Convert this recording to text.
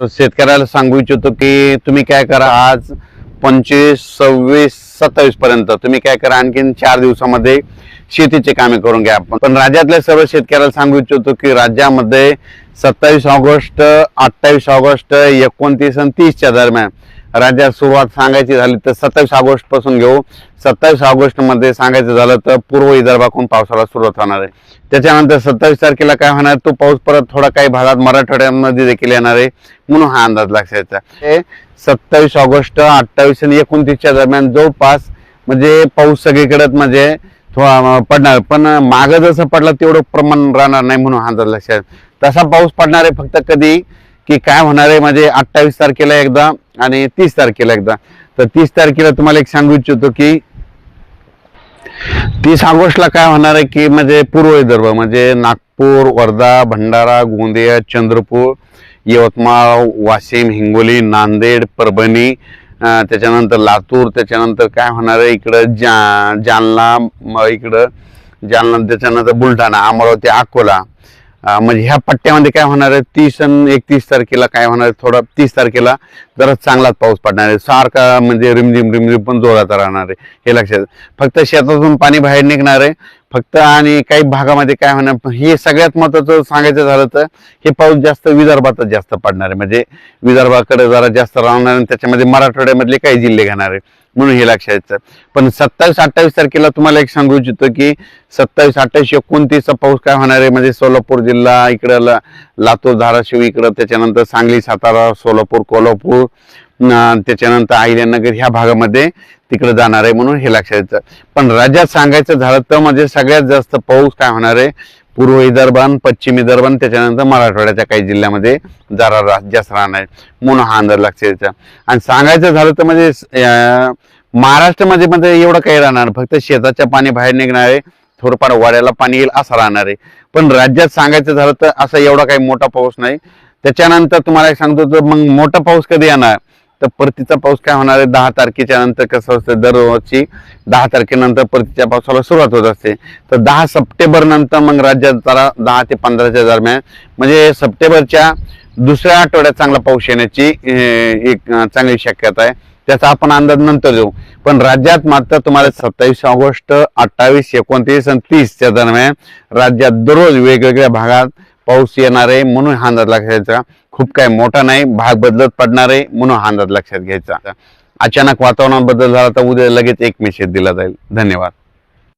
शेतकऱ्याला सांगू इच्छितो की तुम्ही काय करा आज पंचवीस सव्वीस सत्तावीस पर्यंत तुम्ही काय करा आणखीन चार दिवसामध्ये शेतीचे कामे करून घ्या. पण पण राज्यातल्या सर्व शेतकऱ्याला सांगू इच्छितो की राज्यामध्ये सत्तावीस ऑगस्ट अठ्ठावीस ऑगस्ट एकोणतीस आणि तीसच्या दरम्यान राज्यात सुरुवात सांगायची झाली तर सत्तावीस ऑगस्टपासून घेऊ. सत्तावीस ऑगस्टमध्ये सांगायचं झालं तर पूर्व विदर्भाकडून पावसाला सुरुवात होणार आहे. त्याच्यानंतर सत्तावीस तारखेला काय होणार? तो पाऊस परत थोडा काही भागात मराठवाड्यामध्ये देखील येणार आहे. म्हणून हा अंदाज लक्षात हे सत्तावीस ऑगस्ट अठ्ठावीस आणि एकोणतीसच्या दरम्यान जवळपास म्हणजे पाऊस सगळीकडेच म्हणजे पडणार. पण मागं जसं पडला तेवढं प्रमाण राहणार नाही म्हणून हा अंदाज लक्षात तसा पाऊस पडणार आहे फक्त कधी? की काय होणार आहे? म्हणजे अठ्ठावीस तारखेला एकदा आणि तीस तारखेला एकदा. तर तीस तारखेला तुम्हाला एक सांगू इच्छितो की तीस ऑगस्टला काय होणार आहे की म्हणजे पूर्व विदर्भ म्हणजे नागपूर वर्धा भंडारा गोंदिया चंद्रपूर यवतमाळ वाशिम हिंगोली नांदेड परभणी त्याच्यानंतर लातूर त्याच्यानंतर काय होणार आहे इकडं? जा जालना इकडं जालना त्याच्यानंतर बुलढाणा अमरावती अकोला. म्हणजे ह्या पट्ट्यामध्ये काय होणार आहे? तीस आणि एकतीस तारखेला काय होणार आहे? थोडा तीस तारखेला जरा चांगलाच पाऊस पडणार आहे. सारखा म्हणजे रिमझिम रिमझिम पण जोरात राहणार आहे. हे लक्षात. फक्त शेतातून पाणी बाहेर निघणार आहे. फक्त आणि काही भागामध्ये काय होणार हे सगळ्यात महत्वाचं सांगायचं झालं तर हे पाऊस जास्त विदर्भातच जास्त पडणार आहे. म्हणजे विदर्भाकडे जरा जास्त राहणार आणि त्याच्यामध्ये मराठवाड्यामधले काही जिल्हे घेणार आहे. म्हणून हे लक्षात येतं. पण सत्तावीस अठ्ठावीस तारखेला तुम्हाला एक सांगू इच्छितो की सत्तावीस अठ्ठावीस एकोणतीसचा पाऊस काय होणार आहे? म्हणजे सोलापूर जिल्हा इकडं ला- लातूर धाराशिव इकडं त्याच्यानंतर सांगली सातारा सोलापूर कोल्हापूर त्याच्यानंतर अहिल्यानगर ह्या भागामध्ये तिकडे जाणार आहे म्हणून हे लक्षात येतं. पण राज्यात सांगायचं झालं तर म्हणजे सगळ्यात जास्त पाऊस काय होणार आहे? पूर्व विदर्भान पश्चिम विदर्भान त्याच्यानंतर मराठवाड्याच्या काही जिल्ह्यामध्ये जरा जास्त राहणार आहे. म्हणून हा अंदाज लक्षात येतं. आणि सांगायचं झालं तर म्हणजे महाराष्ट्रामध्ये म्हणजे एवढं काही राहणार फक्त शेताच्या पाणी बाहेर निघणार आहे. थोडंफार वाड्याला पाणी येईल असं राहणार आहे. पण राज्यात सांगायचं झालं तर असा एवढा काही मोठा पाऊस नाही. त्याच्यानंतर तुम्हाला एक सांगतो तर मग मोठा पाऊस कधी येणार? तर परतीचा पाऊस काय होणार आहे? दहा तारखेच्या नंतर कसं असतं? दररोजची दहा तारखेनंतर परतीच्या पावसाला सुरुवात होत असते. तर दहा सप्टेंबर नंतर मग राज्यात जरा दहा ते पंधराच्या दरम्यान म्हणजे सप्टेंबरच्या दुसऱ्या आठवड्यात चांगला पाऊस येण्याची एक चांगली शक्यता आहे. त्याचा आपण अंदाज नंतर देऊ. पण राज्यात मात्र तुम्हाला सत्तावीस ऑगस्ट अठ्ठावीस एकोणतीस आणि तीसच्या दरम्यान राज्यात दररोज वेगवेगळ्या भागात पाऊस येणार आहे म्हणून हा अंदाज लक्षात घ्यायचा. खूप काय मोठा नाही भाग बदलत पडणार आहे म्हणून हा अंदाज लक्षात घ्यायचा. अचानक वातावरणात बदल झाला तर उद्या लगेच एक मेसेज दिला जाईल. धन्यवाद.